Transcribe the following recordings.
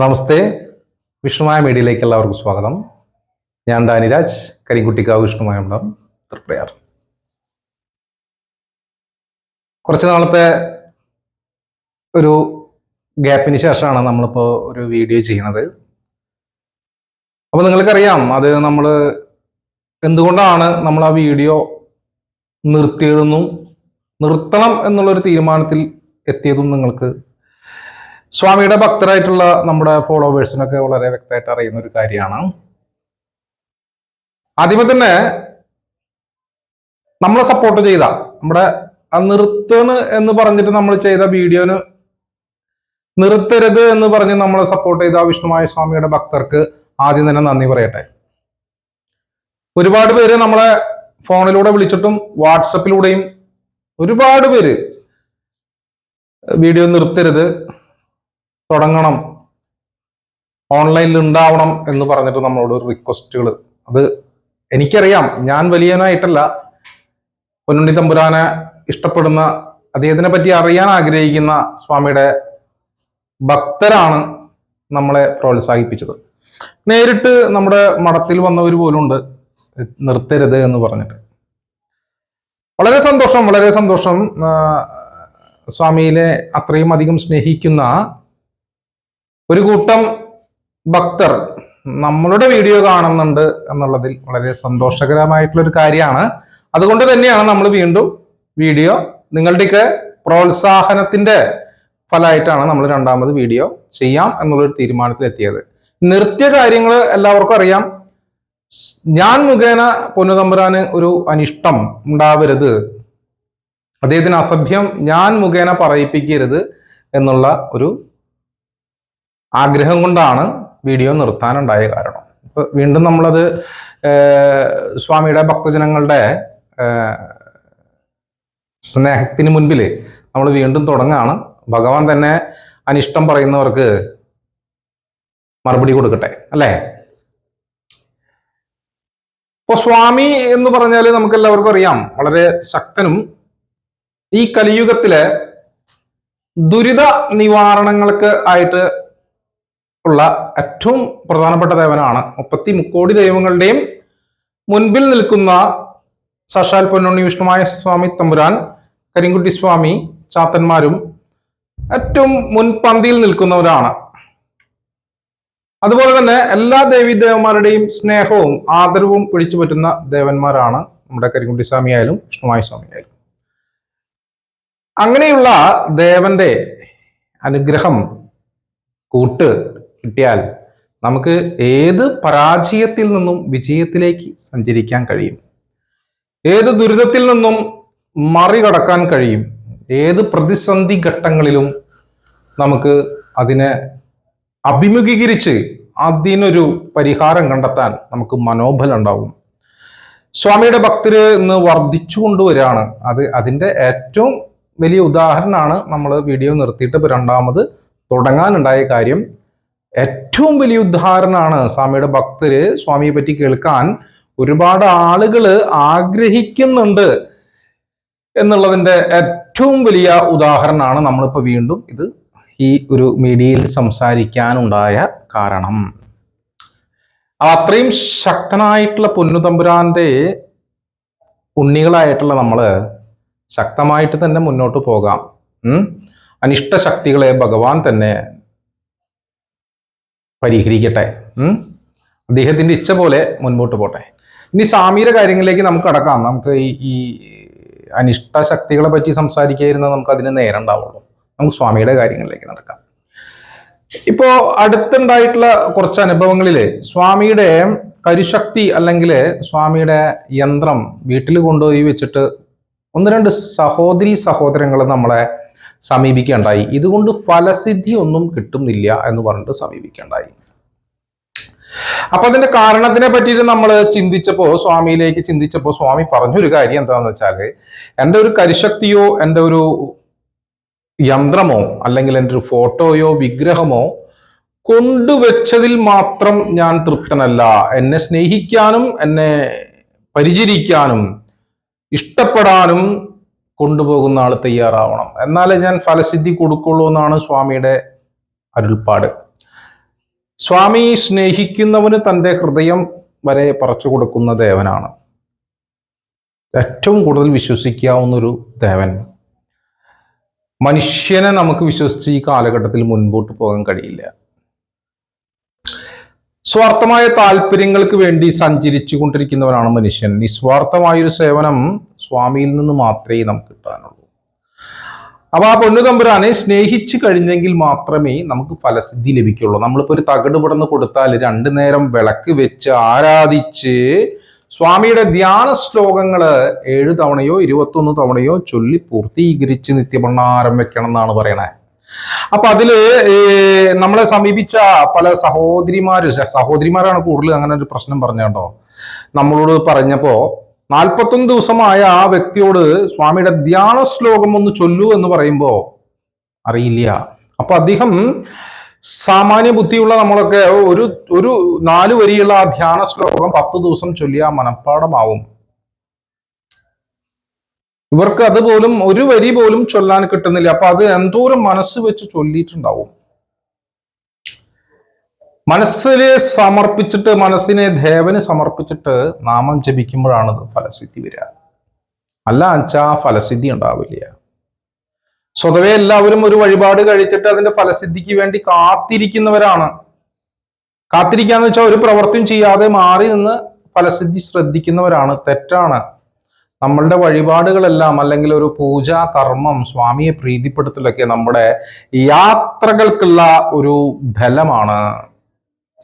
നമസ്തേ. വിഷ്ണുമായ മീഡിയയിലേക്ക് എല്ലാവർക്കും സ്വാഗതം. ഞാൻ ഡാനിരാജ് കരിങ്കുട്ടിക്കാവ് വിഷ്ണുമായ മണ്ഡലം തൃപ്രയാർ കുറച്ച് നാളത്തെ ഒരു ഗ്യാപ്പിന് ശേഷമാണ് നമ്മളിപ്പോൾ ഒരു വീഡിയോ ചെയ്യണത് അപ്പോൾ നിങ്ങൾക്കറിയാം അത് നമ്മൾ എന്തുകൊണ്ടാണ് നമ്മൾ ആ വീഡിയോ നിർത്തിയതെന്നും നിർത്തണം എന്നുള്ളൊരു തീരുമാനത്തിൽ എത്തിയതും നിങ്ങൾക്ക് സ്വാമിയുടെ ഭക്തരായിട്ടുള്ള നമ്മുടെ ഫോളോവേഴ്സിനൊക്കെ വളരെ വ്യക്തമായിട്ട് അറിയുന്ന ഒരു കാര്യമാണ്. ആദ്യമേ തന്നെ നമ്മളെ സപ്പോർട്ട് ചെയ്ത നമ്മുടെ ആ നിർത്തണ് എന്ന് പറഞ്ഞിട്ട് നമ്മൾ ചെയ്ത വീഡിയോന് നിർത്തരുത് എന്ന് പറഞ്ഞ് നമ്മളെ സപ്പോർട്ട് ചെയ്ത വിഷ്ണുമായ സ്വാമിയുടെ ഭക്തർക്ക് ആദ്യം തന്നെ നന്ദി പറയട്ടെ. ഒരുപാട് പേര് നമ്മളെ ഫോണിലൂടെ വിളിച്ചിട്ടും വാട്സപ്പിലൂടെയും ഒരുപാട് പേര് വീഡിയോ നിർത്തരുത്. തുടങ്ങണം. ഓൺലൈനിൽ ഉണ്ടാവണം എന്ന് പറഞ്ഞിട്ട് നമ്മളോട് റിക്വസ്റ്റുകൾ അത് എനിക്കറിയാം. ഞാൻ വലിയനായിട്ടല്ല പൊന്നുണ്ണി തമ്പുരാനെ ഇഷ്ടപ്പെടുന്ന അദ്ദേഹത്തിനെ പറ്റി അറിയാൻ ആഗ്രഹിക്കുന്ന സ്വാമിയുടെ ഭക്തരാണ് നമ്മളെ പ്രോത്സാഹിപ്പിച്ചത്. നേരിട്ട് നമ്മുടെ മഠത്തിൽ വന്നവർ പോലും ഉണ്ട് നിർത്തരുത് എന്ന് പറഞ്ഞിട്ട്. വളരെ സന്തോഷം വളരെ സന്തോഷം സ്വാമിയിലെ അത്രയും അധികം സ്നേഹിക്കുന്ന ഒരു കൂട്ടം ഭക്തർ നമ്മളുടെ വീഡിയോ കാണുന്നുണ്ട് എന്നുള്ളതിൽ വളരെ സന്തോഷകരമായിട്ടുള്ള ഒരു കാര്യമാണ്. അതുകൊണ്ട് തന്നെയാണ് നമ്മൾ വീണ്ടും വീഡിയോ നിങ്ങളുടെയൊക്കെ പ്രോത്സാഹനത്തിന്റെ ഫലമായിട്ടാണ് നമ്മൾ രണ്ടാമത് വീഡിയോ ചെയ്യാം എന്നുള്ളൊരു തീരുമാനത്തിലെത്തിയത്. നിർത്തിയ കാര്യങ്ങൾ എല്ലാവർക്കും അറിയാം. ഞാൻ മുഖേന പൊന്നുതമ്പുരാന് ഒരു അനിഷ്ടം ഉണ്ടാവരുത്. അദ്ദേഹത്തിന് അസഭ്യം ഞാൻ മുഖേന പറയിപ്പിക്കരുത് എന്നുള്ള ഒരു ആഗ്രഹം കൊണ്ടാണ് വീഡിയോ നിർത്താനുണ്ടായ കാരണം. ഇപ്പൊ വീണ്ടും നമ്മളത് സ്വാമിയുടെ ഭക്തജനങ്ങളുടെ സ്നേഹത്തിന് മുൻപിൽ നമ്മൾ വീണ്ടും തുടങ്ങാണ്. ഭഗവാൻ തന്നെ അനിഷ്ടം പറയുന്നവർക്ക് മറുപടി കൊടുക്കട്ടെ അല്ലേ? ഇപ്പൊ സ്വാമി എന്ന് പറഞ്ഞാൽ നമുക്ക് എല്ലാവർക്കും അറിയാം വളരെ ശക്തനും ഈ കലിയുഗത്തിലെ ദുരിത നിവാരണങ്ങൾക്ക് ആയിട്ട് ഉള്ള ഏറ്റവും പ്രധാനപ്പെട്ട ദേവനാണ്. മുപ്പത്തി മുക്കോടി ദൈവങ്ങളുടെയും മുൻപിൽ നിൽക്കുന്ന സശാൽ പൊന്നുണ്ണി വിഷ്ണുമായ സ്വാമി തമ്പുരാൻ കരിങ്കുട്ടി സ്വാമി ചാത്തന്മാരും ഏറ്റവും മുൻപന്തിയിൽ നിൽക്കുന്നവരാണ്. അതുപോലെ തന്നെ എല്ലാ ദേവീദേവന്മാരുടെയും സ്നേഹവും ആദരവും പിടിച്ചു പറ്റുന്ന ദേവന്മാരാണ് നമ്മുടെ കരിങ്കുട്ടി സ്വാമി ആയാലും വിഷ്ണുമായ സ്വാമി ആയാലും അങ്ങനെയുള്ള ദേവന്റെ അനുഗ്രഹം കൂട്ട് കിട്ടിയാൽ നമുക്ക് ഏത് പരാജയത്തിൽ നിന്നും വിജയത്തിലേക്ക് സഞ്ചരിക്കാൻ കഴിയും? ഏത് ദുരിതത്തിൽ നിന്നും മറികടക്കാൻ കഴിയും? ഏത് പ്രതിസന്ധി ഘട്ടങ്ങളിലും നമുക്ക് അതിനെ അഭിമുഖീകരിച്ച് അതിനൊരു പരിഹാരം കണ്ടെത്താൻ നമുക്ക് മനോബലം ഉണ്ടാവും. സ്വാമിയുടെ ഭക്തര് ഇന്ന് വർദ്ധിച്ചു കൊണ്ടുവരികയാണ്. അത് അതിന്റെ ഏറ്റവും വലിയ ഉദാഹരണമാണ് നമ്മൾ വീഡിയോ നിർത്തിയിട്ട് രണ്ടാമത് തുടങ്ങാനുണ്ടായ കാര്യം. ഏറ്റവും വലിയ ഉദാഹരണമാണ് സ്വാമിയുടെ ഭക്തര് സ്വാമിയെ പറ്റി കേൾക്കാൻ ഒരുപാട് ആളുകൾ ആഗ്രഹിക്കുന്നുണ്ട് എന്നുള്ളതിന്റെ ഏറ്റവും വലിയ ഉദാഹരണമാണ് നമ്മളിപ്പോൾ വീണ്ടും ഇത് ഈ ഒരു മീഡിയയിൽ സംസാരിക്കാനുണ്ടായ കാരണം. അത് അത്രയും ശക്തനായിട്ടുള്ള പൊന്നുതമ്പുരാന്റെ ഉണ്ണികളായിട്ടുള്ള നമ്മൾ ശക്തമായിട്ട് തന്നെ മുന്നോട്ട് പോകാം. അനിഷ്ടശക്തികളെ അനിഷ്ട ശക്തികളെ ഭഗവാൻ തന്നെ പരിഹരിക്കട്ടെ. അദ്ദേഹത്തിന്റെ ഇച്ഛ പോലെ മുൻപോട്ട് പോട്ടെ. ഇനി സാമീര കാര്യങ്ങളിലേക്ക് നമുക്ക് കടക്കാം. നമുക്ക് ഈ ഈ അനിഷ്ട ശക്തികളെ പറ്റി സംസാരിക്കാതിരുന്നാൽ നമുക്ക് അതിന് നേരം ഉണ്ടാവുള്ളൂ. നമുക്ക് സ്വാമിയുടെ കാര്യങ്ങളിലേക്ക് നടക്കാം. ഇപ്പോൾ അടുത്തുണ്ടായിട്ടുള്ള കുറച്ച് അനുഭവങ്ങളിൽ സ്വാമിയുടെ കരുശക്തി അല്ലെങ്കിൽ സ്വാമിയുടെ യന്ത്രം വീട്ടിൽ കൊണ്ടുപോയി വെച്ചിട്ട് ഒന്ന് രണ്ട് സഹോദരി സഹോദരങ്ങൾ നമ്മളെ സമീപിക്കേണ്ടായി. ഇതുകൊണ്ട് ഫലസിദ്ധി ഒന്നും കിട്ടുന്നില്ല എന്ന് പറഞ്ഞിട്ട് സമീപിക്കേണ്ടായി. അപ്പൊ അതിന്റെ കാരണത്തിനെ പറ്റിയിട്ട് നമ്മൾ ചിന്തിച്ചപ്പോ സ്വാമിയിലേക്ക് ചിന്തിച്ചപ്പോ സ്വാമി പറഞ്ഞൊരു കാര്യം എന്താണെന്ന് വെച്ചാൽ എന്റെ ഒരു കരിശക്തിയോ എന്റെ ഒരു യന്ത്രമോ അല്ലെങ്കിൽ എന്റെ ഒരു ഫോട്ടോയോ വിഗ്രഹമോ കൊണ്ടുവച്ചതിൽ മാത്രം ഞാൻ തൃപ്തനല്ല. എന്നെ സ്നേഹിക്കാനും എന്നെ പരിചരിക്കാനും ഇഷ്ടപ്പെടാനും കൊണ്ടുപോകുന്ന ആൾ തയ്യാറാവണം. എന്നാലേ ഞാൻ ഫലസിദ്ധി കൊടുക്കുള്ളൂ എന്നാണ് സ്വാമിയുടെ അരുൾപ്പാട്. സ്വാമി സ്നേഹിക്കുന്നവന് തന്റെ ഹൃദയം വരെ പറിച്ചു കൊടുക്കുന്ന ദേവനാണ്. ഏറ്റവും കൂടുതൽ വിശ്വസിക്കാവുന്നൊരു ദേവൻ. മനുഷ്യനെ നമുക്ക് വിശ്വസിച്ച് ഈ കാലഘട്ടത്തിൽ മുൻപോട്ട് പോകാൻ കഴിയില്ല. സ്വാർത്ഥമായ താല്പര്യങ്ങൾക്ക് വേണ്ടി സഞ്ചരിച്ചു കൊണ്ടിരിക്കുന്നവനാണ് മനുഷ്യൻ. നിസ്വാർത്ഥമായൊരു സേവനം സ്വാമിയിൽ നിന്ന് മാത്രമേ നമുക്ക് കിട്ടാനുള്ളൂ. അപ്പൊ ആ പൊന്നു തമ്പുരാനെ സ്നേഹിച്ചു കഴിഞ്ഞെങ്കിൽ മാത്രമേ നമുക്ക് ഫലസിദ്ധി ലഭിക്കുള്ളൂ. നമ്മളിപ്പോ ഒരു തകട് കൊടുത്താൽ രണ്ടു നേരം വിളക്ക് വെച്ച് ആരാധിച്ച് സ്വാമിയുടെ ധ്യാന ശ്ലോകങ്ങൾ ഏഴു തവണയോ ഇരുപത്തൊന്ന് തവണയോ ചൊല്ലി പൂർത്തീകരിച്ച് നിത്യഭണ്ണാരം വെക്കണം എന്നാണ് പറയണേ. അപ്പൊ അതിൽ നമ്മളെ സമീപിച്ച പല സഹോദരിമാര് സഹോദരിമാരാണ് കൂടുതൽ അങ്ങനെ ഒരു പ്രശ്നം പറഞ്ഞോ നമ്മളോട് പറഞ്ഞപ്പോ നാൽപ്പത്തൊന്ന് ദിവസമായ ആ വ്യക്തിയോട് സ്വാമിയുടെ ധ്യാന ശ്ലോകം ഒന്ന് ചൊല്ലൂ എന്ന് പറയുമ്പോ അറിയില്ല. അപ്പൊ അദ്ദേഹം സാമാന്യ ബുദ്ധിയുള്ള നമ്മളൊക്കെ ഒരു ഒരു നാല് വരിയുള്ള ആ ധ്യാന ശ്ലോകം പത്ത് ദിവസം ചൊല്ലിയാൽ മനഃപ്പാടമാവും ഇവർക്ക് അതുപോലും ഒരു വരി പോലും ചൊല്ലാൻ കിട്ടുന്നില്ല. അപ്പൊ അത് എന്തോരം മനസ്സ് വെച്ച് ചൊല്ലിയിട്ടുണ്ടാവും? മനസ്സിനെ സമർപ്പിച്ചിട്ട് മനസ്സിനെ ദേവന് സമർപ്പിച്ചിട്ട് നാമം ജപിക്കുമ്പോഴാണ് ഫലസിദ്ധി വരിക. അല്ല അച്ഛാ ഫലസിദ്ധി ഉണ്ടാവില്ല. സ്വതവേ എല്ലാവരും ഒരു വഴിപാട് കഴിച്ചിട്ട് അതിന്റെ ഫലസിദ്ധിക്ക് വേണ്ടി കാത്തിരിക്കുന്നവരാണ്. കാത്തിരിക്കാന്ന് വെച്ചാൽ ഒരു പ്രവൃത്തിയും ചെയ്യാതെ മാറി നിന്ന് ഫലസിദ്ധി ശ്രദ്ധിക്കുന്നവരാണ്. തെറ്റാണ്. നമ്മളുടെ വഴിപാടുകളെല്ലാം അല്ലെങ്കിൽ ഒരു പൂജാ കർമ്മം സ്വാമിയെ പ്രീതിപ്പെടുത്തലൊക്കെ നമ്മുടെ യാത്രകൾക്കുള്ള ഒരു ഫലമാണ്.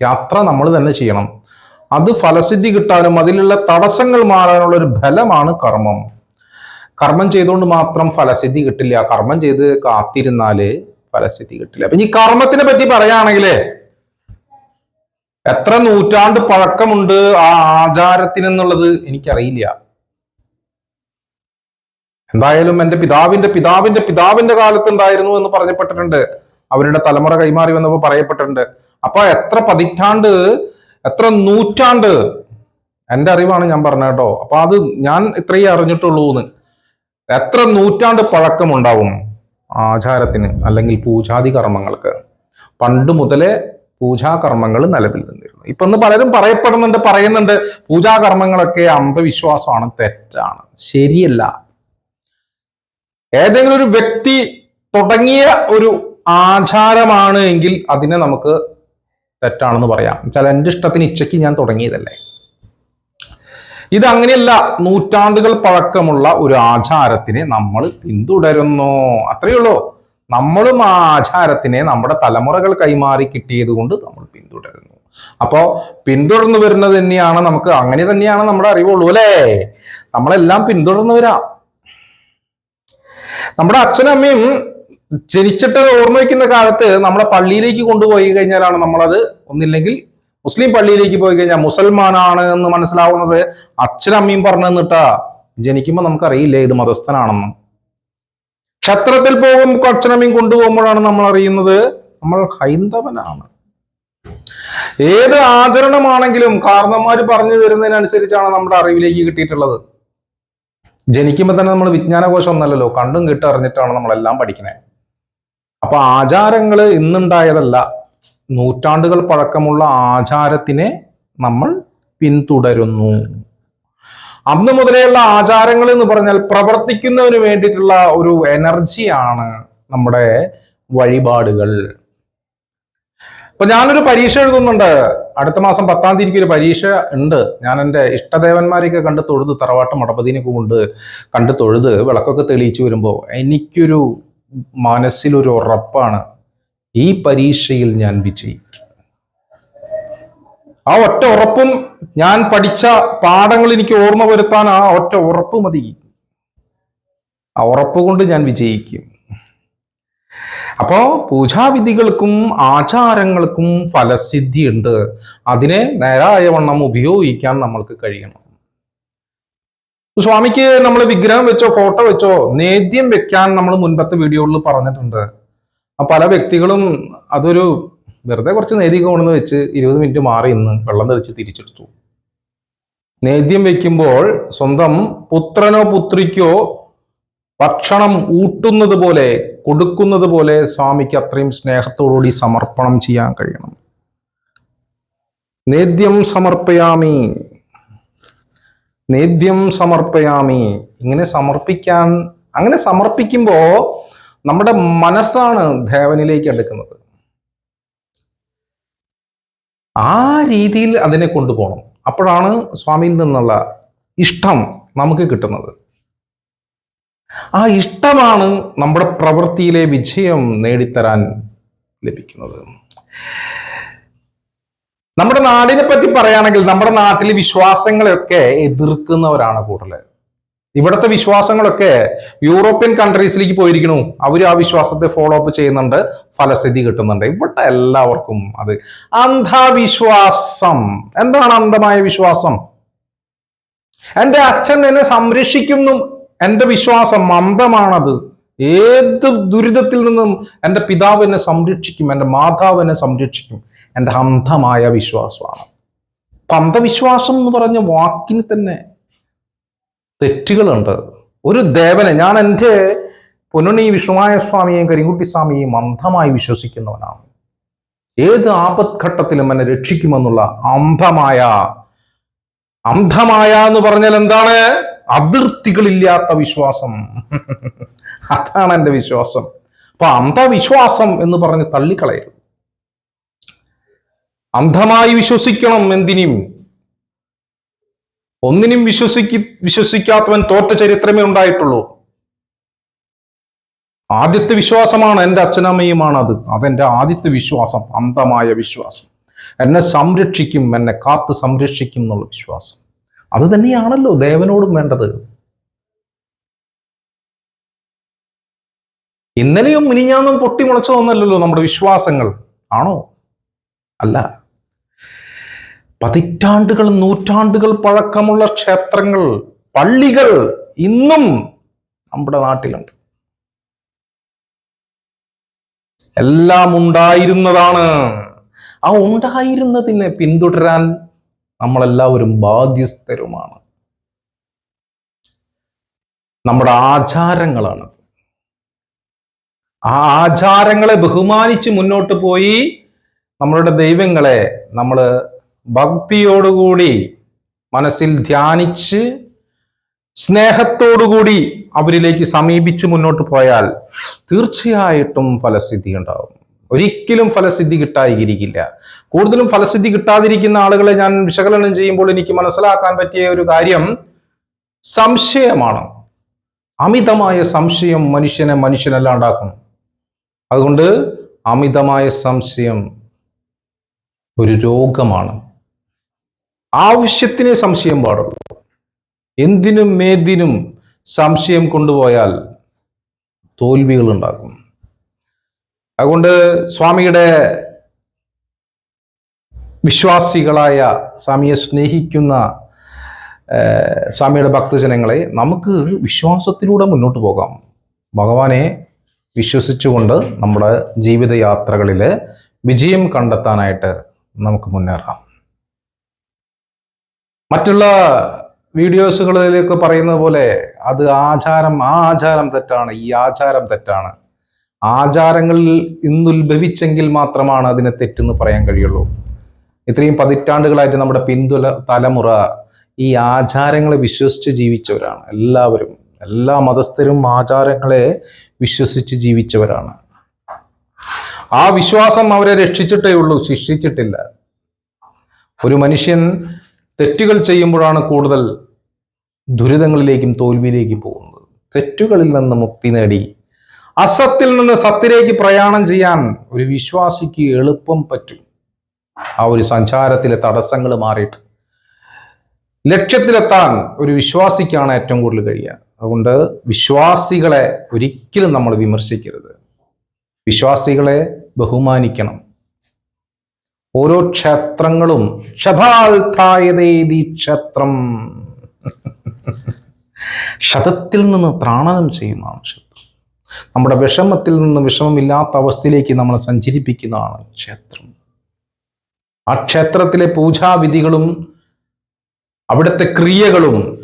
യാത്ര നമ്മൾ തന്നെ ചെയ്യണം. അത് ഫലസിദ്ധി കിട്ടാനും അതിലുള്ള തടസ്സങ്ങൾ മാറാനുള്ള ഒരു ഫലമാണ് കർമ്മം. കർമ്മം ചെയ്തുകൊണ്ട് മാത്രം ഫലസിദ്ധി കിട്ടില്ല. കർമ്മം ചെയ്ത് കാത്തിരുന്നാൽ ഫലസിദ്ധി കിട്ടില്ല. അപ്പൊ ഈ കർമ്മത്തിനെ പറ്റി പറയുകയാണെങ്കിലേ എത്ര നൂറ്റാണ്ട് പഴക്കമുണ്ട് ആ ആചാരത്തിനെന്നുള്ളത് എനിക്കറിയില്ല. എന്തായാലും എന്റെ പിതാവിന്റെ പിതാവിന്റെ പിതാവിന്റെ കാലത്ത് ഉണ്ടായിരുന്നു എന്ന് പറഞ്ഞപ്പെട്ടിട്ടുണ്ട്. അവരുടെ തലമുറ കൈമാറി വന്നപ്പോൾ പറയപ്പെട്ടിട്ടുണ്ട്. അപ്പൊ എത്ര പതിറ്റാണ്ട് എത്ര നൂറ്റാണ്ട്? എന്റെ അറിവാണ് ഞാൻ പറഞ്ഞത് കേട്ടോ. അപ്പൊ അത് ഞാൻ ഇത്രയേ അറിഞ്ഞിട്ടുള്ളൂ എന്ന് എത്ര നൂറ്റാണ്ട് പഴക്കമുണ്ടാവും ആചാരത്തിന് അല്ലെങ്കിൽ പൂജാതി കർമ്മങ്ങൾക്ക്? പണ്ട് മുതലേ പൂജാകർമ്മങ്ങൾ നിലവിൽ നിന്നിരുന്നു. ഇപ്പൊ ഇന്ന് പലരും പറയപ്പെടുന്നുണ്ട് പറയുന്നുണ്ട് പൂജാകർമ്മങ്ങളൊക്കെ അന്ധവിശ്വാസമാണ് തെറ്റാണ്. ശരിയല്ല. ഏതെങ്കിലും ഒരു വ്യക്തി തുടങ്ങിയ ഒരു ആചാരമാണ് എങ്കിൽ അതിനെ നമുക്ക് തെറ്റാണെന്ന് പറയാം. ചില എന്റെ ഇഷ്ടത്തിന് ഇച്ഛയ്ക്ക് ഞാൻ തുടങ്ങിയതല്ലേ? ഇത് അങ്ങനെയല്ല നൂറ്റാണ്ടുകൾ പഴക്കമുള്ള ഒരു ആചാരത്തിനെ നമ്മൾ പിന്തുടരുന്നു. അത്രയേ ഉള്ളൂ. നമ്മളും ആ ആചാരത്തിനെ നമ്മുടെ തലമുറകൾ കൈമാറി കിട്ടിയത് കൊണ്ട് നമ്മൾ പിന്തുടരുന്നു. അപ്പോ പിന്തുടർന്നു വരുന്നത് തന്നെയാണ് നമുക്ക് അങ്ങനെ തന്നെയാണ് നമ്മുടെ അറിവുള്ളൂ അല്ലേ? നമ്മളെല്ലാം പിന്തുടർന്നവരാ. നമ്മുടെ അച്ഛനും അമ്മയും ജനിച്ചിട്ട് ഓർമ്മ വയ്ക്കുന്ന കാലത്ത് നമ്മളെ പള്ളിയിലേക്ക് കൊണ്ടുപോയി കഴിഞ്ഞാലാണ് നമ്മളത് ഒന്നില്ലെങ്കിൽ മുസ്ലിം പള്ളിയിലേക്ക് പോയി കഴിഞ്ഞാൽ മുസൽമാനാണ് എന്ന് മനസ്സിലാവുന്നത്. അച്ഛനമ്മയും പറഞ്ഞു തന്നിട്ടാ ജനിക്കുമ്പോൾ നമുക്കറിയില്ലേ ഇത് മതസ്ഥനാണെന്ന്. ക്ഷത്രത്തിൽ പോകുമ്പോൾ അച്ഛനമ്മയും കൊണ്ടുപോകുമ്പോഴാണ് നമ്മൾ അറിയുന്നത് നമ്മൾ ഹൈന്ദവനാണ്. ഏത് ആചരണമാണെങ്കിലും കാരണന്മാർ പറഞ്ഞു തരുന്നതിനനുസരിച്ചാണ് നമ്മുടെ അറിവിലേക്ക് കിട്ടിയിട്ടുള്ളത്. ജനിക്കുമ്പോൾ തന്നെ നമ്മൾ വിജ്ഞാനകോശം ഒന്നല്ലല്ലോ. കണ്ടും കേട്ട് അറിഞ്ഞിട്ടാണ് നമ്മളെല്ലാം പഠിക്കുന്നത് അപ്പൊ ആചാരങ്ങൾ ഇന്നുണ്ടായതല്ല. നൂറ്റാണ്ടുകൾ പഴക്കമുള്ള ആചാരത്തിനെ നമ്മൾ പിന്തുടരുന്നു. അന്ന് മുതലെയുള്ള ആചാരങ്ങൾ എന്ന് പറഞ്ഞാൽ പ്രവർത്തിക്കുന്നതിന് വേണ്ടിയിട്ടുള്ള ഒരു എനർജിയാണ് നമ്മുടെ വഴിപാടുകൾ. ഇപ്പൊ ഞാനൊരു പരീക്ഷ എഴുതുന്നുണ്ട്. അടുത്ത മാസം പത്താം തീയതിക്ക് ഒരു പരീക്ഷ ഉണ്ട്. ഞാൻ എന്റെ ഇഷ്ടദേവന്മാരെയൊക്കെ കണ്ട് തൊഴുത് തറവാട്ട് മടപതിനൊക്കെ കൊണ്ട് കണ്ട് തൊഴുത് വിളക്കൊക്കെ തെളിയിച്ചു വരുമ്പോൾ എനിക്കൊരു മനസ്സിലൊരു ഉറപ്പാണ് ഈ പരീക്ഷയിൽ ഞാൻ വിജയിക്കും. ആ ഒറ്റ ഉറപ്പും ഞാൻ പഠിച്ച പാഠങ്ങൾ എനിക്ക് ഓർമ്മ വരുത്താൻ ആ ഒറ്റ ഉറപ്പ് മതി. ആ ഉറപ്പ് കൊണ്ട് ഞാൻ വിജയിക്കും. അപ്പോ പൂജാവിധികൾക്കും ആചാരങ്ങൾക്കും ഫലസിദ്ധിയുണ്ട്. അതിനെ നേരായ വണ്ണം ഉപയോഗിക്കാൻ നമ്മൾക്ക് കഴിയണം. സ്വാമിക്ക് നമ്മൾ വിഗ്രഹം വെച്ചോ ഫോട്ടോ വെച്ചോ നേദ്യം വെക്കാൻ നമ്മൾ മുൻപത്തെ വീഡിയോകളിൽ പറഞ്ഞിട്ടുണ്ട്. പല വ്യക്തികളും അതൊരു വെറുതെ കുറച്ച് നേദ്യം കൊണ്ടുവന്ന് വെച്ച് ഇരുപത് മിനിറ്റ് മാറി ഇന്ന് വെള്ളം തെളിച്ച് തിരിച്ചെടുത്തു. നേദ്യം വെക്കുമ്പോൾ സ്വന്തം പുത്രനോ പുത്രിക്കോ ഭക്ഷണം ഊട്ടുന്നത് പോലെ കൊടുക്കുന്നത് പോലെ സ്വാമിക്ക് അത്രയും സ്നേഹത്തോടുകൂടി സമർപ്പണം ചെയ്യാൻ കഴിയണം. നേദ്യം സമർപ്പയാമി. നേദ്യം സമർപ്പയാമി. ഇങ്ങനെ സമർപ്പിക്കാൻ അങ്ങനെ സമർപ്പിക്കുമ്പോൾ നമ്മുടെ മനസ്സാണ് ദേവനിലേക്ക് എടുക്കുന്നത് ആ രീതിയിൽ അതിനെ കൊണ്ടുപോകണം. അപ്പോഴാണ് സ്വാമിയിൽ നിന്നുള്ള ഇഷ്ടം നമുക്ക് കിട്ടുന്നത്. ആ ഇഷ്ടമാണ് നമ്മുടെ പ്രവൃത്തിയിലെ വിജയം നേടിത്തരാൻ ലഭിക്കുന്നത്. നമ്മുടെ നാടിനെ പറ്റി പറയുകയാണെങ്കിൽ നമ്മുടെ നാട്ടിൽ വിശ്വാസങ്ങളെയൊക്കെ എതിർക്കുന്നവരാണ് കൂടുതൽ ഇവിടുത്തെ വിശ്വാസങ്ങളൊക്കെ യൂറോപ്യൻ കൺട്രീസിലേക്ക് പോയിരിക്കണു അവർ ആ വിശ്വാസത്തെ ഫോളോ അപ്പ് ചെയ്യുന്നുണ്ട് ഫലസ്ഥിതി കിട്ടുന്നുണ്ട്. ഇവിടെ എല്ലാവർക്കും അത് അന്ധവിശ്വാസം. എന്താണ് അന്ധമായ വിശ്വാസം? എന്റെ അച്ഛൻ എന്നെ സംരക്ഷിക്കുന്നു എന്റെ വിശ്വാസം മന്ദമാണത് ഏത് ദുരിതത്തിൽ നിന്നും എന്റെ പിതാവിനെ സംരക്ഷിക്കും എന്റെ മാതാവിനെ സംരക്ഷിക്കും? എന്റെ അന്ധമായ വിശ്വാസമാണ്. അപ്പം അന്ധവിശ്വാസം എന്ന് പറഞ്ഞ വാക്കിന് തന്നെ തെറ്റുകളുണ്ട്. ഒരു ദേവനെ ഞാൻ എന്റെ പൊന്നണി വിഷ്ണുമായ സ്വാമിയെയും കരിങ്കുട്ടി സ്വാമിയെയും അന്ധമായി വിശ്വസിക്കുന്നവനാണ്. ഏത് ആപത്ഘട്ടത്തിലും എന്നെ രക്ഷിക്കുമെന്നുള്ള അന്ധമായ അന്ധമായ എന്ന് പറഞ്ഞാൽ എന്താണ്? അതിർത്തികളില്ലാത്ത വിശ്വാസം. അതാണ് എന്റെ വിശ്വാസം. അപ്പൊ അന്ധവിശ്വാസം എന്ന് പറഞ്ഞ് തള്ളിക്കളയരുത്. അന്ധമായി വിശ്വസിക്കണം എന്തിനും. ഒന്നിനും വിശ്വസിക്ക വിശ്വസിക്കാത്തവൻ തോറ്റ ചരിത്രമേ ഉണ്ടായിട്ടുള്ളൂ. ആദ്യത്തെ വിശ്വാസമാണ് എന്റെ അച്ഛനമ്മയുമാണ് അത് അതെന്റെ ആദ്യത്തെ വിശ്വാസം അന്ധമായ വിശ്വാസം. എന്നെ സംരക്ഷിക്കും എന്നെ കാത്ത് സംരക്ഷിക്കും എന്നുള്ള വിശ്വാസം. അത് തന്നെയാണല്ലോ ദേവനോടും വേണ്ടത്. ഇന്നലെയും മിനിഞ്ഞാന്നും പൊട്ടിമുളച്ചു വന്നല്ലോ നമ്മുടെ വിശ്വാസങ്ങൾ. ആണോ? അല്ല. പതിറ്റാണ്ടുകൾ നൂറ്റാണ്ടുകൾ പഴക്കമുള്ള ക്ഷേത്രങ്ങൾ പള്ളികൾ ഇന്നും നമ്മുടെ നാട്ടിലുണ്ട്. എല്ലാം ഉണ്ടായിരുന്നതാണ് ആ ഉണ്ടായിരുന്നതിനെ പിന്തുടരാൻ നമ്മളെല്ലാവരും ബാധ്യസ്ഥരുമാണ്. നമ്മുടെ ആചാരങ്ങളാണ് ആ ആചാരങ്ങളെ ബഹുമാനിച്ച് മുന്നോട്ട് പോയി നമ്മളുടെ ദൈവങ്ങളെ നമ്മൾ ഭക്തിയോടുകൂടി മനസ്സിൽ ധ്യാനിച്ച് സ്നേഹത്തോടുകൂടി അവരിലേക്ക് സമീപിച്ച് മുന്നോട്ട് പോയാൽ തീർച്ചയായിട്ടും ഫലസിദ്ധി ഉണ്ടാവും ഒരിക്കലും ഫലസിദ്ധി കിട്ടാതിരിക്കില്ല. കൂടുതലും ഫലസിദ്ധി കിട്ടാതിരിക്കുന്ന ആളുകളെ ഞാൻ വിശകലനം ചെയ്യുമ്പോൾ എനിക്ക് മനസ്സിലാക്കാൻ പറ്റിയ ഒരു കാര്യം സംശയമാണ്. അമിതമായ സംശയം മനുഷ്യനെ മനുഷ്യനല്ലാണ്ടാക്കും. അതുകൊണ്ട് അമിതമായ സംശയം ഒരു രോഗമാണ്. ആവശ്യത്തിനെ സംശയം പാടുള്ളൂ എന്തിനും മേതിനും സംശയം കൊണ്ടുപോയാൽ തോൽവികൾ ഉണ്ടാക്കും അതുകൊണ്ട് സ്വാമിയുടെ വിശ്വാസികളായ സ്വാമിയെ സ്നേഹിക്കുന്ന സ്വാമിയുടെ ഭക്തജനങ്ങളെ നമുക്ക് വിശ്വാസത്തിലൂടെ മുന്നോട്ട് പോകാം. ഭഗവാനെ വിശ്വസിച്ചുകൊണ്ട് നമ്മുടെ ജീവിതയാത്രകളിൽ വിജയം കണ്ടെത്താനായിട്ട് നമുക്ക് മുന്നേറാം. മറ്റുള്ള വീഡിയോസുകളിലേക്ക് പറയുന്നത് പോലെ അത് ആചാരം ആ ആചാരം തെറ്റാണ് ഈ ആചാരം തെറ്റാണ്. ആചാരങ്ങളിൽ ഇന്നുത്ഭവിച്ചെങ്കിൽ മാത്രമാണ് അതിനെ തെറ്റെന്ന് പറയാൻ കഴിയുള്ളൂ. ഇത്രയും പതിറ്റാണ്ടുകളായിട്ട് നമ്മുടെ പിന്തുല തലമുറ ഈ ആചാരങ്ങളെ വിശ്വസിച്ച് ജീവിച്ചവരാണ്. എല്ലാവരും എല്ലാ മതസ്ഥരും ആചാരങ്ങളെ വിശ്വസിച്ച് ജീവിച്ചവരാണ്. ആ വിശ്വാസം അവരെ രക്ഷിച്ചിട്ടേ ഉള്ളൂ ശിക്ഷിച്ചിട്ടില്ല. ഒരു മനുഷ്യൻ തെറ്റുകൾ ചെയ്യുമ്പോഴാണ് കൂടുതൽ ദുരിതങ്ങളിലേക്കും തോൽവിയിലേക്കും പോകുന്നത്. തെറ്റുകളിൽ നിന്ന് മുക്തി നേടി അസത്തിൽ നിന്ന് സത്തിലേക്ക് പ്രയാണം ചെയ്യാൻ ഒരു വിശ്വാസിക്ക് എളുപ്പം പറ്റും. ആ ഒരു സഞ്ചാരത്തിലെ തടസ്സങ്ങൾ മാറിയിട്ട്. ലക്ഷ്യത്തിലെത്താൻ ഒരു വിശ്വാസിക്കാണ് ഏറ്റവും കൂടുതൽ കഴിയുക. അതുകൊണ്ട് വിശ്വാസികളെ ഒരിക്കലും നമ്മൾ വിമർശിക്കരുത്. വിശ്വാസികളെ ബഹുമാനിക്കണം. ഓരോ ക്ഷേത്രങ്ങളും ക്ഷതാൽ ക്ഷേത്രം. ക്ഷതത്തിൽ നിന്ന് പ്രാണനം ചെയ്യുന്നതാണ് ക്ഷേത്രം. നമ്മുടെ വിഷമത്തിൽ നിന്ന് വിഷമമില്ലാത്ത അവസ്ഥയിലേക്ക് നമ്മളെ സഞ്ചരിപ്പിക്കുന്നതാണ് ക്ഷേത്രം. ആ ക്ഷേത്രത്തിലെ പൂജാവിധികളും അവിടുത്തെ ക്രിയകളും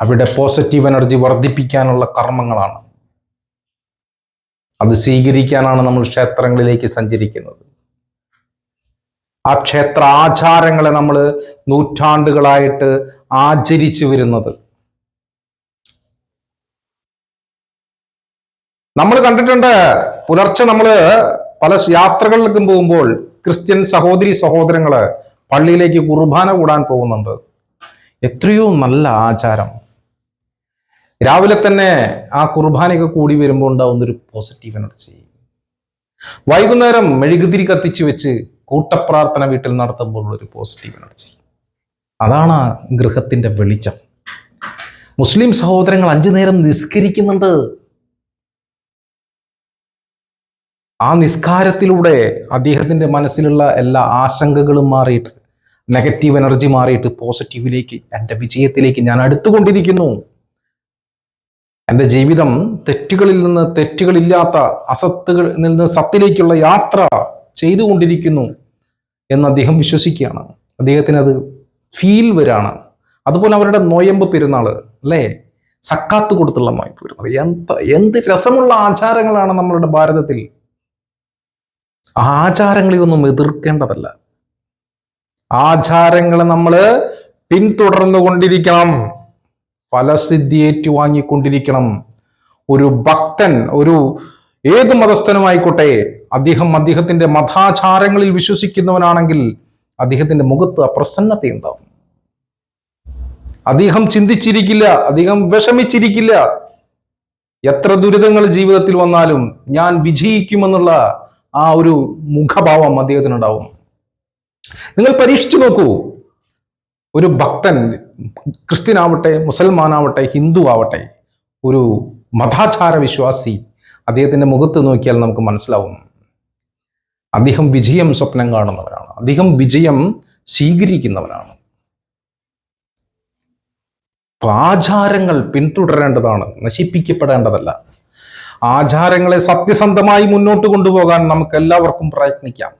അവിടെ പോസിറ്റീവ് എനർജി വർദ്ധിപ്പിക്കാനുള്ള കർമ്മങ്ങളാണ്. അത് സ്വീകരിക്കാനാണ് നമ്മൾ ക്ഷേത്രങ്ങളിലേക്ക് സഞ്ചരിക്കുന്നത്. ആ ക്ഷേത്ര ആചാരങ്ങളെ നമ്മൾ നൂറ്റാണ്ടുകളായിട്ട് ആചരിച്ചു വരുന്നത്. നമ്മൾ കണ്ടിട്ടുണ്ട് പുലർച്ചെ നമ്മൾ പല യാത്രകളിലേക്കും പോകുമ്പോൾ ക്രിസ്ത്യൻ സഹോദരി സഹോദരങ്ങൾ പള്ളിയിലേക്ക് കുർബാന കൂടാൻ പോകുന്നുണ്ട്. എത്രയോ നല്ല ആചാരം. രാവിലെ തന്നെ ആ കുർബാനയൊക്കെ കൂടി വരുമ്പോൾ ഉണ്ടാവുന്ന ഒരു പോസിറ്റീവ് എനർജി വൈകുന്നേരം മെഴുകുതിരി കത്തിച്ചു വെച്ച് കൂട്ടപ്രാർത്ഥന വീട്ടിൽ നടത്തുമ്പോഴുള്ള ഒരു പോസിറ്റീവ് എനർജി അതാണ് ആ ഗൃഹത്തിന്റെ വെളിച്ചം. മുസ്ലിം സഹോദരങ്ങൾ അഞ്ചു നേരം നിസ്കരിക്കുന്നുണ്ട്. ആ നിസ്കാരത്തിലൂടെ അദ്ദേഹത്തിന്റെ മനസ്സിലുള്ള എല്ലാ ആശങ്കകളും മാറിയിട്ട് നെഗറ്റീവ് എനർജി മാറിയിട്ട് പോസിറ്റീവിലേക്ക് എന്റെ വിജയത്തിലേക്ക് ഞാൻ അടുത്തുകൊണ്ടിരിക്കുന്നു. എന്റെ ജീവിതം തെറ്റുകളിൽ നിന്ന് തെറ്റുകളില്ലാത്ത അസത്തുകളിൽ നിന്ന് സത്തിലേക്കുള്ള യാത്ര ചെയ്തുകൊണ്ടിരിക്കുന്നു എന്ന് അദ്ദേഹം വിശ്വസിക്കുകയാണ്. അദ്ദേഹത്തിന് അത് ഫീൽ വരാണ്. അതുപോലെ അവരുടെ നോയമ്പ് പെരുന്നാൾ അല്ലേ? സക്കാത്ത് കൊടുത്തുള്ള നോയമ്പ് പെരുന്നാൾ എന്ത് എന്ത് രസമുള്ള ആചാരങ്ങളാണ് നമ്മളുടെ ഭാരതത്തിൽ. ആചാരങ്ങളെ ഒന്നും എതിർക്കേണ്ടതല്ല. ആചാരങ്ങളെ നമ്മൾ പിന്തുടർന്നു കൊണ്ടിരിക്കണം ഫലസിദ്ധി ഏറ്റുവാങ്ങിക്കൊണ്ടിരിക്കണം ഒരു ഭക്തൻ ഒരു ഏത് മതസ്ഥനുമായിക്കോട്ടെ അദ്ദേഹം അദ്ദേഹത്തിന്റെ മതാചാരങ്ങളിൽ വിശ്വസിക്കുന്നവനാണെങ്കിൽ അദ്ദേഹത്തിന്റെ മുഖത്ത് അപ്രസന്നത ഉണ്ടാവും അദ്ദേഹം ചിന്തിച്ചിരിക്കില്ല അദ്ദേഹം വിഷമിച്ചിരിക്കില്ല. എത്ര ദുരിതങ്ങൾ ജീവിതത്തിൽ വന്നാലും ഞാൻ വിജയിക്കുമെന്നുള്ള ആ ഒരു മുഖഭാവം അദ്ദേഹത്തിനുണ്ടാവും. നിങ്ങൾ പരീക്ഷിച്ചു നോക്കൂ. ഒരു ഭക്തൻ ക്രിസ്ത്യനാവട്ടെ മുസൽമാനാവട്ടെ ഹിന്ദു ആവട്ടെ ഒരു മതാചാര വിശ്വാസി അദ്ദേഹത്തിന്റെ മുഖത്ത് നോക്കിയാൽ നമുക്ക് മനസ്സിലാവും. അദ്ദേഹം വിജയം സ്വപ്നം കാണുന്നവരാണ് അദ്ദേഹം വിജയം സ്വീകരിക്കുന്നവരാണ് ആചാരങ്ങൾ പിന്തുടരേണ്ടതാണ് നശിപ്പിക്കപ്പെടേണ്ടതല്ല. ആചാരങ്ങളെ സത്യസന്ധമായി മുന്നോട്ട് കൊണ്ടുപോകാൻ നമുക്ക് എല്ലാവർക്കും പ്രയത്നിക്കാം.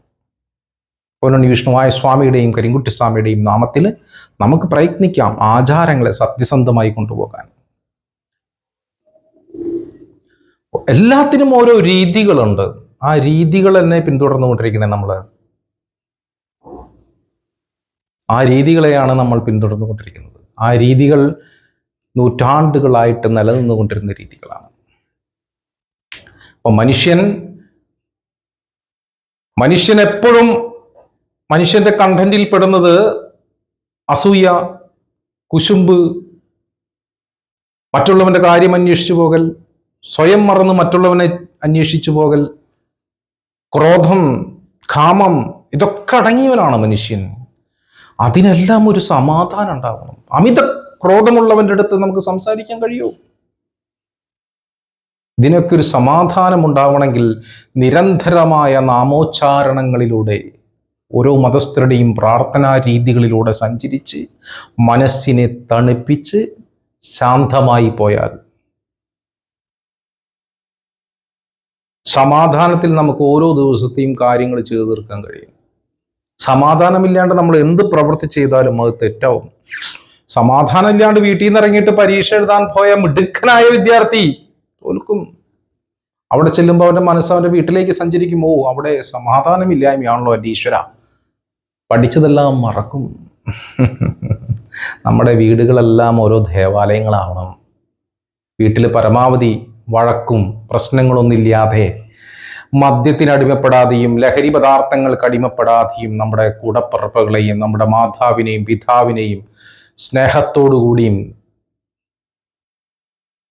പൊന്നണി വിഷ്ണുവായ സ്വാമിയുടെയും കരിങ്കുട്ടി സ്വാമിയുടെയും നാമത്തിൽ നമുക്ക് പ്രയത്നിക്കാം ആചാരങ്ങളെ സത്യസന്ധമായി കൊണ്ടുപോകാൻ. എല്ലാത്തിനും ഓരോ രീതികളുണ്ട്. ആ രീതികൾ തന്നെ പിന്തുടർന്നുകൊണ്ടിരിക്കണേ നമ്മൾ ആ രീതികളെയാണ് നമ്മൾ പിന്തുടർന്നുകൊണ്ടിരിക്കുന്നത്. ആ രീതികൾ നൂറ്റാണ്ടുകളായിട്ട് നിലനിന്നുകൊണ്ടിരുന്ന രീതികളാണ്. അപ്പൊ മനുഷ്യൻ മനുഷ്യൻ എപ്പോഴും മനുഷ്യന്റെ കണ്ടന്റിൽ പെടുന്നത് അസൂയ കുശുമ്പ് മറ്റുള്ളവന്റെ കാര്യം അന്വേഷിച്ചു പോകൽ സ്വയം മറന്ന് മറ്റുള്ളവനെ അന്വേഷിച്ചു പോകൽ ക്രോധം കാമം ഇതൊക്കെ അടങ്ങിയവനാണ് മനുഷ്യൻ. അതിനെല്ലാം ഒരു സമാധാനം ഉണ്ടാകണം അമിത ക്രോധമുള്ളവന്റെ അടുത്ത് നമുക്ക് സംസാരിക്കാൻ കഴിയൂ? ഇതിനൊക്കെ ഒരു സമാധാനം ഉണ്ടാവണമെങ്കിൽ നിരന്തരമായ നാമോച്ചാരണങ്ങളിലൂടെ ഓരോ മതസ്ഥരുടെയും പ്രാർത്ഥനാ രീതികളിലൂടെ സഞ്ചരിച്ച് മനസ്സിനെ തണുപ്പിച്ച് ശാന്തമായി പോയാൽ സമാധാനത്തിൽ നമുക്ക് ഓരോ ദിവസത്തെയും കാര്യങ്ങൾ ചെയ്തു തീർക്കാൻ കഴിയും. സമാധാനമില്ലാണ്ട് നമ്മൾ എന്ത് പ്രവൃത്തി ചെയ്താലും അത് തെറ്റാവും. സമാധാനമില്ലാണ്ട് വീട്ടിൽ നിന്ന് ഇറങ്ങിയിട്ട് പരീക്ഷ എഴുതാൻ പോയ മിടുക്കനായ വിദ്യാർത്ഥി തോൽക്കും അവിടെ ചെല്ലുമ്പോൾ അവന്റെ മനസ്സ് അവന്റെ വീട്ടിലേക്ക് സഞ്ചരിക്കും. ഓ അവിടെ സമാധാനമില്ലായ്മയാണല്ലോ എന്റെ ഈശ്വര. പഠിച്ചതെല്ലാം മറക്കും. നമ്മുടെ വീടുകളെല്ലാം ഓരോ ദേവാലയങ്ങളാവണം. വീട്ടിൽ പരമാവധി വഴക്കും പ്രശ്നങ്ങളൊന്നുമില്ലാതെ മദ്യത്തിന് അടിമപ്പെടാതെയും ലഹരി പദാർത്ഥങ്ങൾക്ക് അടിമപ്പെടാതെയും നമ്മുടെ കൂടപ്പിറപ്പുകളെയും നമ്മുടെ മാതാവിനെയും പിതാവിനെയും സ്നേഹത്തോടുകൂടിയും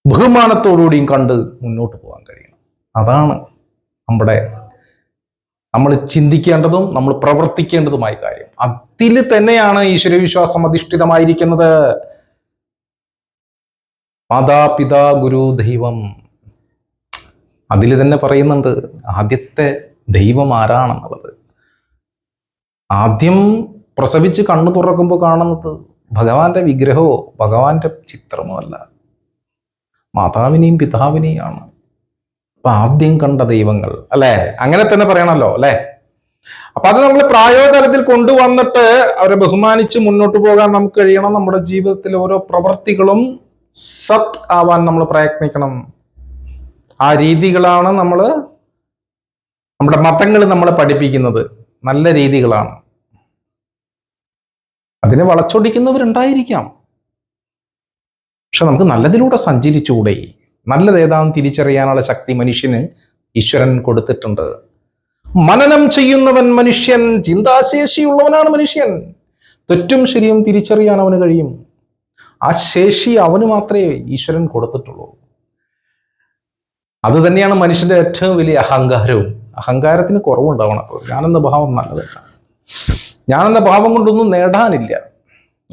ബഹുമാനത്തോടുകൂടിയും കണ്ട് മുന്നോട്ട് പോകാൻ കഴിയണം. അതാണ് നമ്മുടെ നമ്മൾ ചിന്തിക്കേണ്ടതും നമ്മൾ പ്രവർത്തിക്കേണ്ടതുമായ കാര്യം. അതിൽ തന്നെയാണ് ഈശ്വരവിശ്വാസം അധിഷ്ഠിതമായിരിക്കുന്നത്. മാതാപിതാ ഗുരു ദൈവം. അതിൽ തന്നെ പറയുന്നുണ്ട് ആദ്യത്തെ ദൈവം ആരാണെന്നുള്ളത്? ആദ്യം പ്രസവിച്ച് കണ്ണു തുറക്കുമ്പോൾ കാണുന്നത് ഭഗവാന്റെ വിഗ്രഹമോ ഭഗവാന്റെ ചിത്രമോ അല്ല. മാതാവിനെയും പിതാവിനെയാണ്. അപ്പൊ ആദ്യം കണ്ട ദൈവങ്ങൾ അല്ലെ? അങ്ങനെ തന്നെ പറയണല്ലോ അല്ലെ? അപ്പൊ അത് നമ്മൾ പ്രായോഗതലത്തിൽ കൊണ്ടുവന്നിട്ട് അവരെ ബഹുമാനിച്ച് മുന്നോട്ട് പോകാൻ നമുക്ക് കഴിയണം. നമ്മുടെ ജീവിതത്തിൽ ഓരോ പ്രവൃത്തികളും സത് ആവാൻ നമ്മൾ പ്രയത്നിക്കണം. ആ രീതികളാണ് നമ്മൾ നമ്മുടെ മതങ്ങൾ നമ്മളെ പഠിപ്പിക്കുന്നത്. നല്ല രീതികളാണ്. അതിനെ വളച്ചൊടിക്കുന്നവരുണ്ടായിരിക്കാം. പക്ഷെ നമുക്ക് നല്ലതിലൂടെ സഞ്ചരിച്ചുകൂടെ? നല്ലത് ഏതാണെന്ന് തിരിച്ചറിയാനുള്ള ശക്തി മനുഷ്യന് ഈശ്വരൻ കൊടുത്തിട്ടുണ്ട്. മനനം ചെയ്യുന്നവൻ മനുഷ്യൻ ചിന്താശേഷിയുള്ളവനാണ് മനുഷ്യൻ. തെറ്റും ശരിയും തിരിച്ചറിയാൻ അവന് കഴിയും. ആ ശേഷി അവന് മാത്രമേ ഈശ്വരൻ കൊടുത്തിട്ടുള്ളൂ. അത് തന്നെയാണ് മനുഷ്യന്റെ ഏറ്റവും വലിയ അഹങ്കാരവും. അഹങ്കാരത്തിന് കുറവുണ്ടാവണം അപ്പോൾ. ഞാനെന്ന ഭാവം നല്ലതല്ല. ഞാനെന്ന ഭാവം കൊണ്ടൊന്നും നേടാനില്ല.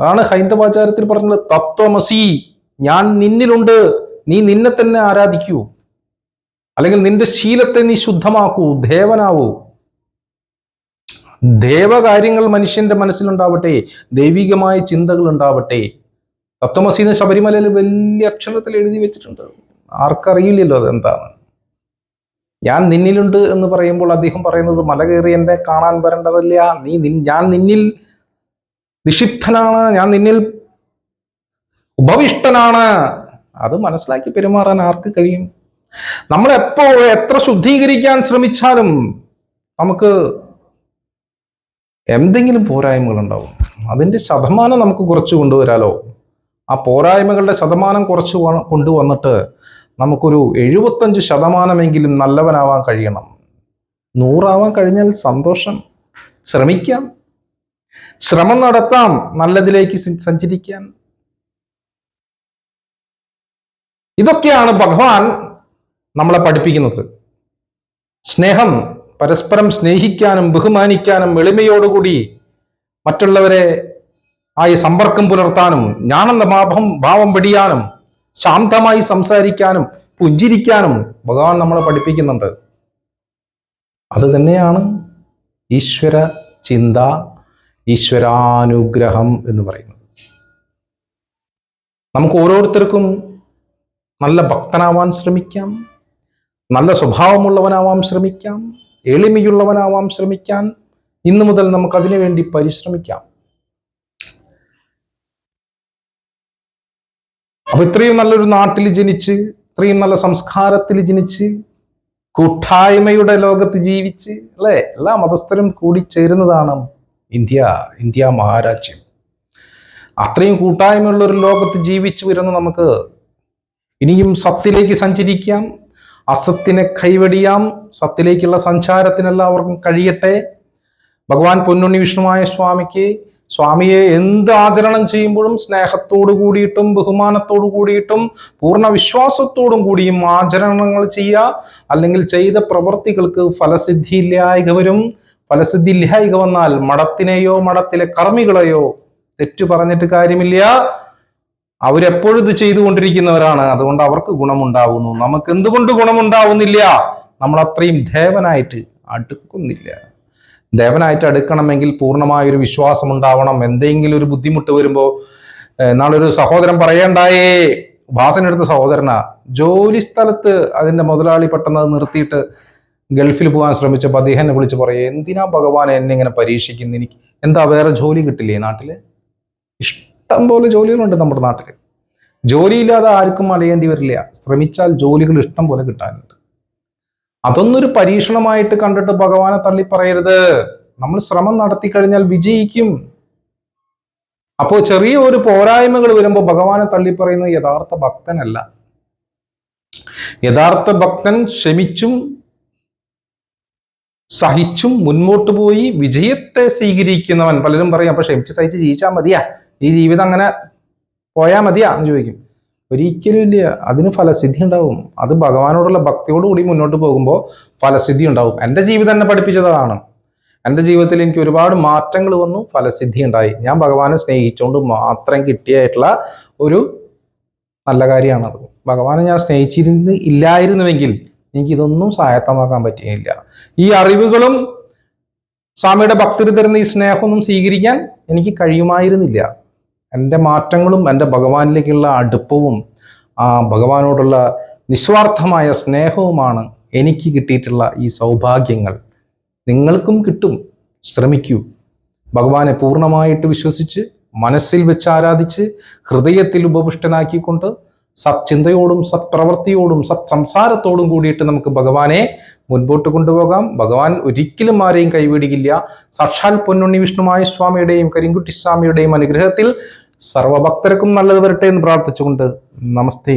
അതാണ് ഹൈന്ദവാചാരത്തിൽ പറഞ്ഞത് തത്വമസി. ഞാൻ നിന്നിലുണ്ട്. നീ നിന്നെ തന്നെ ആരാധിക്കൂ. അല്ലെങ്കിൽ നിന്റെ ശീലത്തെ നീ ശുദ്ധമാക്കൂ. ദേവനാവൂ. ദേവകാര്യങ്ങൾ മനുഷ്യന്റെ മനസ്സിലുണ്ടാവട്ടെ. ദൈവികമായ ചിന്തകൾ ഉണ്ടാവട്ടെ. തത്വമസീന്ന് ശബരിമലയിൽ വലിയ അക്ഷരത്തിൽ എഴുതി വെച്ചിട്ടുണ്ട്. ആർക്കറിയില്ലല്ലോ അതെന്താണ്. ഞാൻ നിന്നിലുണ്ട് എന്ന് പറയുമ്പോൾ അദ്ദേഹം പറയുന്നത് മല കയറി എന്നെ കാണാൻ വരേണ്ടതല്ല. നീ ഞാൻ നിന്നിൽ നിഷിപ്തനാണ് ഞാൻ നിന്നിൽ ഉപവിഷ്ടനാണ്. അത് മനസ്സിലാക്കി പെരുമാറാൻ ആർക്ക് കഴിയും? നമ്മൾ എപ്പോ എത്ര ശുദ്ധീകരിക്കാൻ ശ്രമിച്ചാലും നമുക്ക് എന്തെങ്കിലും പോരായ്മകൾ ഉണ്ടാവും. അതിന്റെ ശതമാനം നമുക്ക് കുറച്ച് കൊണ്ടുവരാലോ? ആ പോരായ്മകളുടെ ശതമാനം കുറച്ച് കൊണ്ടുവന്നിട്ട് നമുക്കൊരു എഴുപത്തഞ്ച് ശതമാനമെങ്കിലും നല്ലവനാവാൻ കഴിയണം. നൂറാവാൻ കഴിഞ്ഞാൽ സന്തോഷം. ശ്രമിക്കാം. ശ്രമം നടത്താം. നല്ലതിലേക്ക് സഞ്ചരിക്കാൻ. ഇതൊക്കെയാണ് ഭഗവാൻ നമ്മളെ പഠിപ്പിക്കുന്നത്. സ്നേഹം പരസ്പരം സ്നേഹിക്കാനും ബഹുമാനിക്കാനും എളിമയോടുകൂടി മറ്റുള്ളവരെ ആയി സമ്പർക്കം പുലർത്താനും ഞാനെന്ന ഭാവം ഭാവം പിടിയാനും ശാന്തമായി സംസാരിക്കാനും പുഞ്ചിരിക്കാനും ഭഗവാൻ നമ്മളെ പഠിപ്പിക്കുന്നുണ്ട്. അത് തന്നെയാണ് ഈശ്വര ചിന്ത ഈശ്വരാനുഗ്രഹം എന്ന് പറയുന്നത്. നമുക്ക് ഓരോരുത്തർക്കും നല്ല ഭക്തനാവാൻ ശ്രമിക്കാം. നല്ല സ്വഭാവമുള്ളവനാവാൻ ശ്രമിക്കാം. എളിമയുള്ളവനാവാൻ ശ്രമിക്കാൻ ഇന്നു മുതൽ നമുക്ക് അതിനു വേണ്ടി പരിശ്രമിക്കാം. അപ്പൊ ഇത്രയും നല്ലൊരു നാട്ടിൽ ജനിച്ച് ഇത്രയും നല്ല സംസ്കാരത്തിൽ ജനിച്ച് കൂട്ടായ്മയുടെ ലോകത്ത് ജീവിച്ച് അല്ലെ? എല്ലാ മതസ്ഥരും കൂടി ചേരുന്നതാണ് ഇന്ത്യ ഇന്ത്യ മഹാരാജ്യം. അത്രയും കൂട്ടായ്മയുള്ള ഒരു ലോകത്ത് ജീവിച്ചു വരുന്ന നമുക്ക് ഇനിയും സത്തിലേക്ക് സഞ്ചരിക്കാം. അസത്തിനെ കൈവെടിയാം. സത്യത്തിലേക്കുള്ള സഞ്ചാരത്തിനെല്ലാവർക്കും കഴിയട്ടെ. ഭഗവാൻ പൊന്നുണ്ണി വിഷ്ണുമായ സ്വാമിക്ക് സ്വാമിയെ എന്ത് ആചരണം ചെയ്യുമ്പോഴും സ്നേഹത്തോടു കൂടിയിട്ടും ബഹുമാനത്തോടു കൂടിയിട്ടും പൂർണ വിശ്വാസത്തോടും കൂടിയും ആചരണങ്ങൾ ചെയ്യുക. അല്ലെങ്കിൽ ചെയ്ത പ്രവൃത്തികൾക്ക് ഫലസിദ്ധി ഇല്ലായക വരും. ഫലസിദ്ധി ഇല്ലായക വന്നാൽ മഠത്തിനെയോ മഠത്തിലെ കർമ്മികളെയോ തെറ്റു പറഞ്ഞിട്ട് കാര്യമില്ല. അവരെപ്പോഴും ഇത് ചെയ്തുകൊണ്ടിരിക്കുന്നവരാണ്. അതുകൊണ്ട് അവർക്ക് ഗുണമുണ്ടാവുന്നു. നമുക്ക് എന്തുകൊണ്ട് ഗുണമുണ്ടാവുന്നില്ല? നമ്മൾ അത്രയും ദേവനായിട്ട് അടുക്കുന്നില്ല. ദേവനായിട്ട് അടുക്കണമെങ്കിൽ പൂർണമായൊരു വിശ്വാസം ഉണ്ടാവണം എന്തെങ്കിലും ഒരു ബുദ്ധിമുട്ട് വരുമ്പോൾ നാളൊരു സഹോദരൻ പറയണ്ടായേ. ഉപാസനെടുത്ത സഹോദരനാ. ജോലി സ്ഥലത്ത് അതിന്റെ മുതലാളി പെട്ടെന്ന് അത് നിർത്തിയിട്ട് ഗൾഫിൽ പോകാൻ ശ്രമിച്ചപ്പോൾ അദ്ദേഹം വിളിച്ച് പറയും എന്തിനാ ഭഗവാൻ എന്നെ ഇങ്ങനെ പരീക്ഷിക്കുന്നത് എനിക്ക് എന്താ വേറെ ജോലി കിട്ടില്ലേ ഇഷ്ടം പോലെ ജോലികളുണ്ട് നമ്മുടെ നാട്ടിൽ ജോലിയില്ലാതെ ആർക്കും അലയേണ്ടി വരില്ല. ശ്രമിച്ചാൽ ജോലികൾ ഇഷ്ടം പോലെ കിട്ടാനുണ്ട്. അതൊന്നൊരു പരീക്ഷണമായിട്ട് കണ്ടിട്ട് ഭഗവാനെ തള്ളി പറയരുത് നമ്മൾ ശ്രമം നടത്തി കഴിഞ്ഞാൽ വിജയിക്കും. അപ്പോൾ ചെറിയ ഒരു പോരായ്മകൾ വരുമ്പോൾ ഭഗവാനെ തള്ളി പറയുന്നത് യഥാർത്ഥ ഭക്തനല്ല. യഥാർത്ഥ ഭക്തൻ ക്ഷമിച്ചും സഹിച്ചും മുന്നോട്ട് പോയി വിജയത്തെ സ്വീകരിക്കുന്നവൻ. പലരും പറയും അപ്പൊ ക്ഷമിച്ച് സഹിച്ച് ജീവിച്ചാൽ മതിയാ. ഈ ജീവിതം അങ്ങനെ പോയാൽ മതിയാ എന്ന് ചോദിക്കും. ഒരിക്കലും ഇല്ല. അതിന് ഫലസിദ്ധി ഉണ്ടാവും. അത് ഭഗവാനോടുള്ള ഭക്തിയോടുകൂടി മുന്നോട്ട് പോകുമ്പോൾ ഫലസിദ്ധി ഉണ്ടാവും. എന്റെ ജീവിതം എന്നെ പഠിപ്പിച്ചതാണ്. എന്റെ ജീവിതത്തിൽ എനിക്ക് ഒരുപാട് മാറ്റങ്ങൾ വന്നു ഫലസിദ്ധി ഉണ്ടായി. ഞാൻ ഭഗവാനെ സ്നേഹിച്ചുകൊണ്ട് മാത്രം കിട്ടിയായിട്ടുള്ള ഒരു നല്ല കാര്യമാണത് ഭഗവാനെ ഞാൻ സ്നേഹിച്ചിരുന്ന് ഇല്ലായിരുന്നുവെങ്കിൽ എനിക്കിതൊന്നും ഇതൊന്നും പറ്റിയില്ല ഈ അറിവുകളും സ്വാമിയുടെ ഭക്തർ തരുന്ന ഈ സ്നേഹമൊന്നും സ്വീകരിക്കാൻ എനിക്ക് കഴിയുമായിരുന്നില്ല. എന്റെ മാറ്റങ്ങളും എന്റെ ഭഗവാനിലേക്കുള്ള അടുപ്പവും ആ ഭഗവാനോടുള്ള നിസ്വാർത്ഥമായ സ്നേഹവുമാണ് എനിക്ക് കിട്ടിയിട്ടുള്ള ഈ സൗഭാഗ്യങ്ങൾ. നിങ്ങൾക്കും കിട്ടും. ശ്രമിക്കൂ. ഭഗവാനെ പൂർണമായിട്ട് വിശ്വസിച്ച് മനസ്സിൽ വെച്ച് ആരാധിച്ച് ഹൃദയത്തിൽ ഉപപുഷ്ടനാക്കിക്കൊണ്ട് സത്ചിന്തയോടും സത്പ്രവൃത്തിയോടും സത് സംസാരത്തോടും കൂടിയിട്ട് നമുക്ക് ഭഗവാനെ മുൻപോട്ട് കൊണ്ടുപോകാം. ഭഗവാൻ ഒരിക്കലും ആരെയും കൈവിടിക്കില്ല. സാക്ഷാൽ പൊന്നുണ്ണി വിഷ്ണുമായ സ്വാമിയുടെയും കരിങ്കുട്ടി സ്വാമിയുടെയും അനുഗ്രഹത്തിൽ സർവഭക്തർക്കും നല്ലത് വരട്ടെ എന്ന് പ്രാർത്ഥിച്ചുകൊണ്ട് നമസ്തേ.